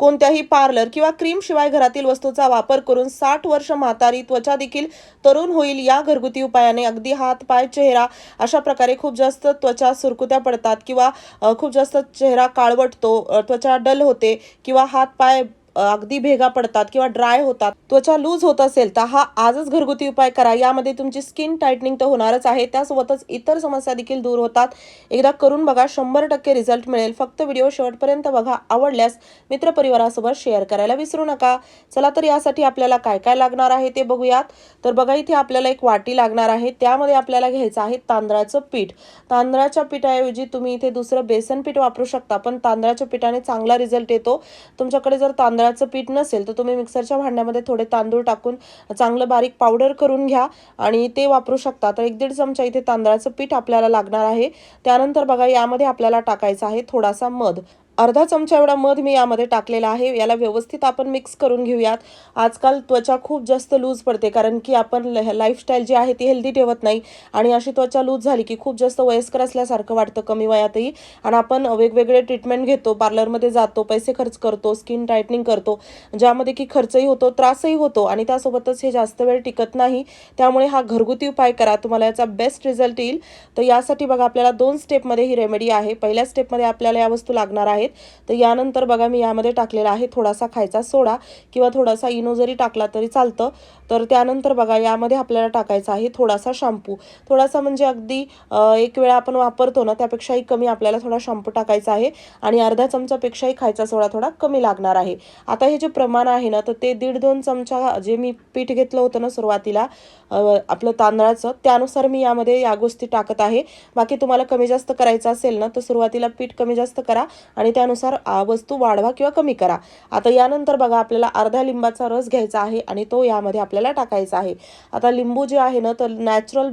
कोणत्याही पार्लर किंवा क्रीम शिवाय घरातील वस्तूचा वापर करून साठ वर्ष म्हातारी त्वचा देखील तरुण होईल या घरगुती उपायाने अगदी हात पाय चेहरा अशा प्रकारे खूप जास्त त्वचा सुरकुत्या पडतात किंवा खूप जास्त चेहरा काळवटतो त्वचा डल होते किंवा हात पाय अगदी भेगा पडतात किंवा ड्राय होतात त्वचा लूज होत असेल तर हा आजच घरगुती उपाय करा. यामध्ये तुमची स्किन टायटनिंग तर होणारच आहे. त्यासोबतच इतर समस्या देखील दूर होतात. एकदा करून बघा शंभर टक्के रिझल्ट मिळेल. फक्त व्हिडिओ शेवटपर्यंत बघा. आवडल्यास मित्रपरिवारासोबत शेअर करायला विसरू नका. चला तर यासाठी आपल्याला काय काय लागणार आहे ते बघूयात. तर बघा इथे आपल्याला एक वाटी लागणार आहे. त्यामध्ये आपल्याला घ्यायचं आहे तांदळाचं पीठ. तांदळाच्या पिठाऐवजी तुम्ही इथे दुसरं बेसन पीठ वापरू शकता पण तांदळाच्या पिठाने चांगला रिझल्ट येतो. तुमच्याकडे जर तांदळाचं पीठ नसेल तर तुम्ही मिक्सरच्या भांड्यामध्ये थोडे तांदूळ टाकून चांगलं बारीक पावडर करून घ्या आणि ते वापरू शकता. तर एक दीड चमचा इथे तांदळाचं पीठ आपल्याला लागणार आहे. त्यानंतर बघा यामध्ये आपल्याला टाकायचं आहे थोडासा मध. अर्धा चमचा एवढा मध मी यामध्ये टाकलेला आहे. याला व्यवस्थित आपण मिक्स करून घेऊयात. आजकाल त्वचा खूप जास्त लूज पडते कारण की आपण लाईफस्टाईल जी आहे ती हेल्दी ठेवत नाही आणि अशी त्वचा लूज झाली की खूप जास्त वयस्कर असल्यासारखं वाटतं कमी वयातही. आणि आपण वेगवेगळे ट्रीटमेंट घेतो पार्लरमध्ये जातो पैसे खर्च करतो स्किन टायटनिंग करतो ज्यामध्ये की खर्चही होतो त्रासही होतो आणि त्यासोबतच हे जास्त वेळ टिकत नाही. त्यामुळे हा घरगुती उपाय करा. तुम्हाला याचा बेस्ट रिझल्ट येईल. तर यासाठी बघा आपल्याला दोन स्टेपमध्ये ही रेमेडी आहे. पहिल्या स्टेपमध्ये आपल्याला या वस्तू लागणार आहेत. तर यानंतर बघा मी यामध्ये टाकलेला आहे थोडासा खायचा सोडा किंवा थोडासा इनो जरी टाकला तरी चालतं. तर त्यानंतर बघा यामध्ये आपल्याला टाकायचा आहे थोडासा शॅम्पू. थोडासा म्हणजे अगदी एक वेळा आपण वापरतो ना त्यापेक्षाही कमी आपल्याला थोडा शॅम्पू टाकायचा आहे आणि अर्धा चमचापेक्षाही खायचा सोडा थोडा कमी लागणार आहे. आता हे जे प्रमाण आहे ना तर ते दीड दोन चमचा जे मी पीठ घेतलं होतं ना सुरुवातीला आपलं तांदळाचं त्यानुसार मी यामध्ये या गोष्टी टाकत आहे. बाकी तुम्हाला कमी जास्त करायचं असेल ना तर सुरुवातीला पीठ कमी जास्त करा आणि त्यानुसार वस्तू वाढवा किंवा कमी करा. आता यानंतर बघा आपल्याला अर्धा लिंबाचा रस घ्यायचा आहे आणि तो यामध्ये आपल्याला टाकायचा आहे. आता लिंबू जे आहे ना तर नॅचरल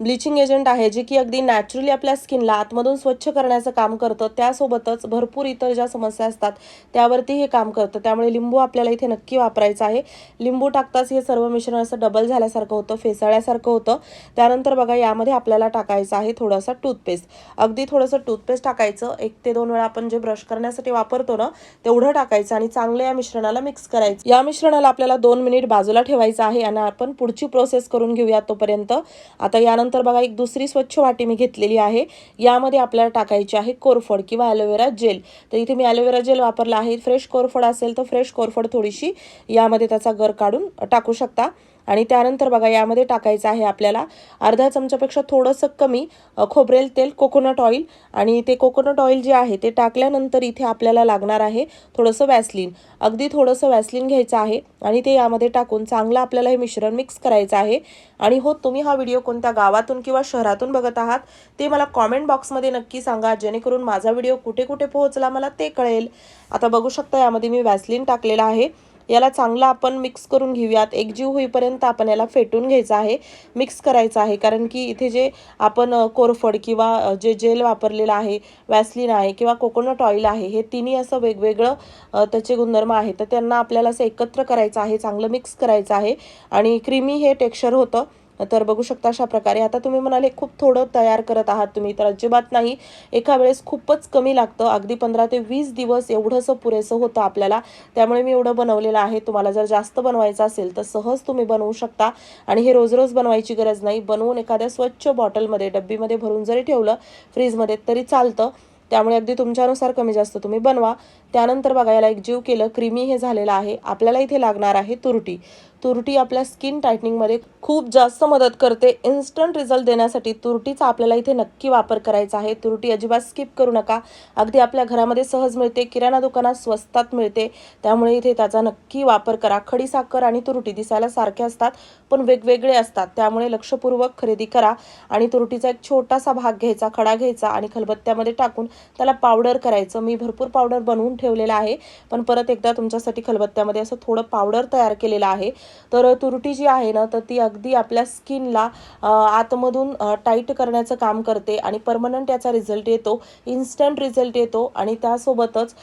ब्लिचिंग एजंट आहे जे की अगदी नॅचरली आपल्या स्किनला आतमधून स्वच्छ करण्याचं काम करतं. त्यासोबतच भरपूर इतर ज्या समस्या असतात त्यावरती हे काम करतं. त्यामुळे लिंबू आपल्याला इथे नक्की वापरायचं आहे. लिंबू टाकताच हे सर्व मिश्रण असं डबल झाल्यासारखं होतं फेसाळ्यासारखं होतं. त्यानंतर बघा यामध्ये आपल्याला टाकायचं आहे थोडंसं टूथपेस्ट अगदी थोडंसं टूथपेस्ट टाकायचं. एक ते दोन वेळा आपण जे ब्रश करण्यासाठी वापरतो ना तेवढं टाकायचं आणि चांगलं या मिश्रणाला मिक्स करायचं. या मिश्रणाला आपल्याला दोन मिनिट बाजूला ठेवायचं आहे आणि आपण पुढची प्रोसेस करून घेऊया तोपर्यंत. आता यानंतर बघा एक दुसरी स्वच्छ वाटी मी घेतलेली आहे. यामध्ये आपल्याला टाकायची आहे कोरफड किंवा ॲलोवेरा जेल तर इथे मी ॲलोवेरा जेल वापरला आहे. फ्रेश कोरफड असेल तर फ्रेश कोरफड थोडीशी यामध्ये त्याचा गर काढून टाकू शकता. आणि त्यानंतर बघा यामध्ये टाकायचं आहे आपल्याला अर्ध्या चमच्यापेक्षा थोडंसं कमी खोबरेल तेल कोकोनट ऑइल. आणि ते कोकोनट ऑइल जे आहे ते टाकल्यानंतर इथे आपल्याला लागणार आहे थोडंसं वॅसलिन अगदी थोडंसं वॅसलिन घ्यायचं आहे आणि ते यामध्ये टाकून चांगलं आपल्याला हे मिश्रण मिक्स करायचं आहे. आणि हो तुम्ही हा व्हिडिओ कोणत्या गावातून किंवा शहरातून बघत आहात ते मला कॉमेंट बॉक्समध्ये नक्की सांगा जेणेकरून माझा व्हिडिओ कुठे कुठे पोहोचला मला ते कळेल. आता बघू शकता यामध्ये मी वॅसलिन टाकलेला आहे. याला चांगला आपण मिक्स करून घेऊयात. एकजीव होईपर्यंत आपण याला फेटून घ्यायचं आहे मिक्स करायचं आहे. कारण की इथे जे आपण कोरफड किंवा जे जेल वापरलेलं आहे वॅसलिन आहे किंवा कोकोनट ऑइल आहे हे तिन्ही असं वेगवेगळं त्याचे गुणधर्म आहेत. तर त्यांना आपल्याला असं एकत्र करायचं आहे चांगलं मिक्स करायचं आहे. आणि क्रीमी हे टेक्स्चर होतं. तर बघू शकता अशा प्रकारे. आता तुम्ही म्हणाले खूप थोडं तयार करत आहात तुम्ही तर अजिबात नाही. एका वेळेस खूपच कमी लागतं. अगदी पंधरा ते वीस दिवस एवढंसं पुरेसं होतं आपल्याला. त्यामुळे मी एवढं बनवलेलं आहे. तुम्हाला जर जास्त बनवायचं असेल तर सहज तुम्ही बनवू शकता. आणि हे रोज रोज बनवायची गरज नाही. बनवून एखाद्या स्वच्छ बॉटलमध्ये डब्बीमध्ये भरून जरी ठेवलं फ्रीजमध्ये तरी चालतं. त्यामुळे अगदी तुमच्यानुसार कमी जास्त तुम्ही बनवा. त्यानंतर बघा याला एक जीव केलं क्रीमी हे झालेलं आहे. आपल्याला इथे लागणार आहे तुरटी. तुरटी आपल्या स्किन टायटनिंगमध्ये खूप जास्त मदत करते. इन्स्टंट रिझल्ट देण्यासाठी तुरटीचा आपल्याला इथे नक्की वापर करायचा आहे. तुरटी अजिबात स्किप करू नका. अगदी आपल्या घरामध्ये सहज मिळते किराणा दुकानात स्वस्तात मिळते. त्यामुळे इथे त्याचा नक्की वापर करा. खडी साखर आणि तुरटी दिसायला सारख्या असतात पण वेगवेगळे असतात. त्यामुळे लक्षपूर्वक खरेदी करा आणि तुरटीचा एक छोटासा भाग घ्यायचा खडा घ्यायचा आणि खलबत्त्यामध्ये टाकून त्याला पावडर करायचं. मी भरपूर पावडर बनवून ठेवलेलं आहे पण परत एकदा तुमच्यासाठी खलबत्त्यामध्ये असं थोडं पावडर तयार केलेलं आहे. तर तुरटी जी आहे ना तर ती अगदी आपल्या स्किनला आतमधून टाईट करण्याचं काम करते आणि परमनंट याचा रिझल्ट येतो इन्स्टंट रिझल्ट येतो आणि त्यासोबतच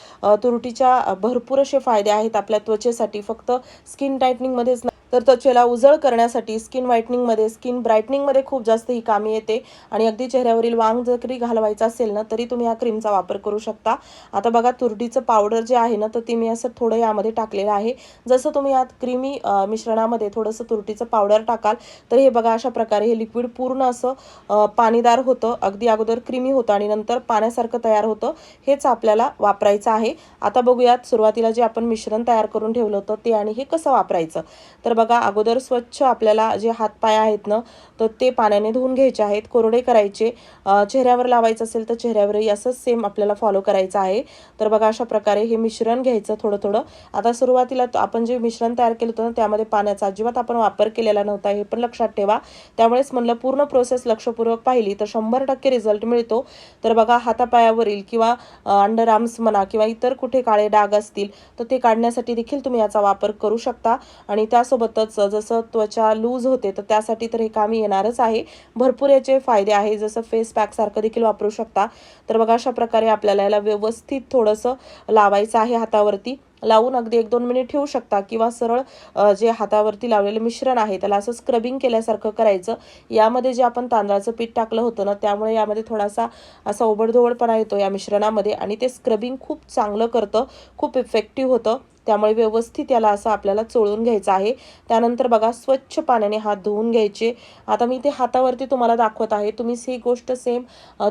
तुरटीच्या भरपूर असे फायदे आहेत आपल्या त्वचेसाठी. फक्त स्किन टायटनिंगमध्येच नाही तर त्वचेला उजळ करण्यासाठी स्किन व्हाईटनिंगमध्ये स्किन ब्राईटनिंगमध्ये खूप जास्त ही कामी येते. आणि अगदी चेहऱ्यावरील वांग जरी घालवायचा असेल ना तरी तुम्ही या क्रीमचा वापर करू शकता. आता बघा तुरडीचं पावडर जे आहे ना तर ते मी असं थोडं यामध्ये टाकलेलं आहे. जसं तुम्ही यात क्रीमी मिश्रणामध्ये थोडंसं तुरटीचं पावडर टाकाल तर हे बघा अशा प्रकारे हे लिक्विड पूर्ण असं पाणीदार होतं. अगदी अगोदर क्रीमी होतं आणि नंतर पाण्यासारखं तयार होतं. हेच आपल्याला वापरायचं आहे. आता बघूयात सुरुवातीला जे आपण मिश्रण तयार करून ठेवलं होतं ते आणि हे कसं वापरायचं? तर बघा अगोदर स्वच्छ आपल्याला जे हातपाय आहेत ना तर ते पाण्याने धुवून घ्यायचे आहेत कोरडे करायचे. चेहऱ्यावर लावायचं असेल तर चेहऱ्यावरही असंच सेम आपल्याला फॉलो करायचं आहे. तर बघा अशा प्रकारे हे मिश्रण घ्यायचं थोडं थोडं. आता सुरुवातीला आपण जे मिश्रण तयार केलं होतं ना त्यामध्ये पाण्याचा अजिबात आपण वापर केलेला नव्हता हे पण लक्षात ठेवा. त्यामुळेच म्हणलं पूर्ण प्रोसेस लक्षपूर्वक पाहिली तर शंभर टक्के रिझल्ट मिळतो. तर बघा हातापायावरील किंवा अंडर आर्म्स म्हणा किंवा इतर कुठे काळे डाग असतील तर ते काढण्यासाठी देखील तुम्ही याचा वापर करू शकता. आणि त्यासोबत सोबतच जसं त्वचा लूज होते तर त्यासाठी तर हे कामी येणारच आहे. भरपूर याचे फायदे आहे. जसं फेस पॅकसारखं देखील वापरू शकता. तर बघा अशा प्रकारे आपल्याला याला व्यवस्थित थोडंसं लावायचं आहे हातावरती. लावून अगदी एक दोन मिनिट ठेवू शकता किंवा सरळ जे हातावरती लावलेलं मिश्रण आहे त्याला असं स्क्रबिंग केल्यासारखं करायचं. यामध्ये जे आपण तांदळाचं पीठ टाकलं होतं ना त्यामुळे यामध्ये थोडासा असा ओबडधोबडपणा येतो या मिश्रणामध्ये आणि ते स्क्रबिंग खूप चांगलं करतं खूप इफेक्टिव्ह होतं. त्यामुळे व्यवस्थित याला असं आपल्याला चोळून घ्यायचं आहे. त्यानंतर बघा स्वच्छ पाण्याने हात धुवून घ्यायचे. आता मी ते हातावरती तुम्हाला दाखवत आहे. तुम्ही ही गोष्ट सेम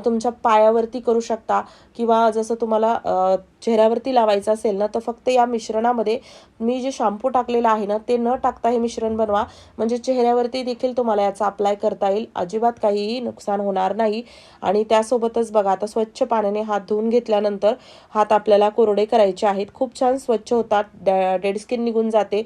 तुमच्या पायावरती करू शकता किंवा जसं तुम्हाला चेहऱ्यावरती लावायचं असेल ना तर फक्त या मिश्रणामध्ये मी जे शॅम्पू टाकलेलं आहे ना ते न टाकता हे मिश्रण बनवा. म्हणजे चेहऱ्यावरती देखील तुम्हाला याचा अप्लाय करता येईल. अजिबात काहीही नुकसान होणार नाही. आणि त्यासोबतच बघा आता स्वच्छ पाण्याने हात धुवून घेतल्यानंतर हात आपल्याला कोरडे करायचे आहेत. खूप छान स्वच्छ होतात. डेड स्किन निघून जाते.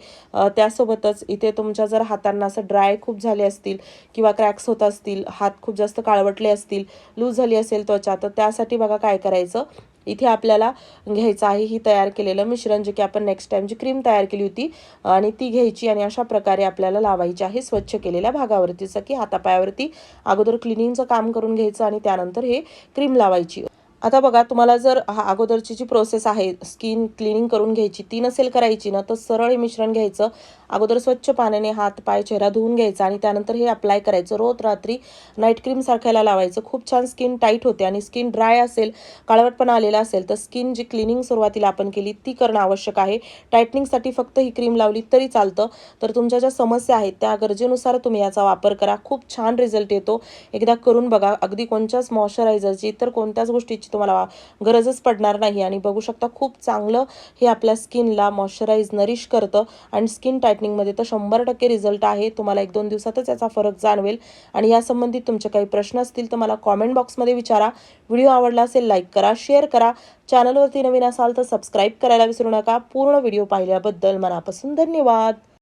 त्यासोबतच इथे तुमच्या जर हातांना असं ड्राय खूप झाले असतील किंवा क्रॅक्स होत असतील हात खूप जास्त काळवटले असतील लूज झाली असेल त्वचा तर त्यासाठी बघा काय करायचं? इथे आपल्याला घ्यायचं आहे ही तयार केलेलं मिश्रण जे की आपण नेक्स्ट टाइम जी क्रीम तयार केली होती आणि ती घ्यायची आणि अशा प्रकारे आपल्याला लावायची आहे स्वच्छ केलेल्या भागावरती. जसं की हातापायावरती अगोदर क्लिनिंगचं काम करून घ्यायचं आणि त्यानंतर हे क्रीम लावायची. आता बघा तुम्हाला जर हा अगोदरची जी प्रोसेस आहे स्किन क्लिनिंग करून घ्यायची ती नसेल करायची ना तर सरळ हे मिश्रण घ्यायचं. अगोदर स्वच्छ पाण्याने हात पाय चेहरा धुवून घ्यायचा आणि त्यानंतर हे अप्लाय करायचं. रोज रात्री नाईट क्रीम सारख्याला लावायचं. खूप छान स्किन टाईट होते आणि स्किन ड्राय असेल काळवटपणा आलेला असेल तर स्किन जी क्लिनिंग सुरुवातीला आपण केली ती करणं आवश्यक आहे. टायटनिंगसाठी फक्त ही क्रीम लावली तरी चालतं. तर तुमच्या ज्या समस्या आहेत त्या गरजेनुसार तुम्ही याचा वापर करा. खूप छान रिझल्ट येतो. एकदा करून बघा अगदी कोणत्याच मॉइश्चरायझरची इतर कोणत्याच गोष्टीची तुम्हाला गरजच पडणार नाही. आणि बघू शकता खूप चांगलं हे आपल्या स्किनला मॉइश्चराईज नरिश करतं. आणि स्किन टायटनिंगमध्ये तर शंभर टक्के रिझल्ट आहे. तुम्हाला एक दोन दिवसातच याचा फरक जाणवेल. आणि या संबंधित तुमचे काही प्रश्न असतील तर मला कॉमेंट बॉक्समध्ये विचारा. व्हिडिओ आवडला असेल लाईक करा शेअर करा. चॅनलवरती नवीन असाल तर सबस्क्राईब करायला विसरू नका. पूर्ण व्हिडिओ पाहिल्याबद्दल मनापासून धन्यवाद.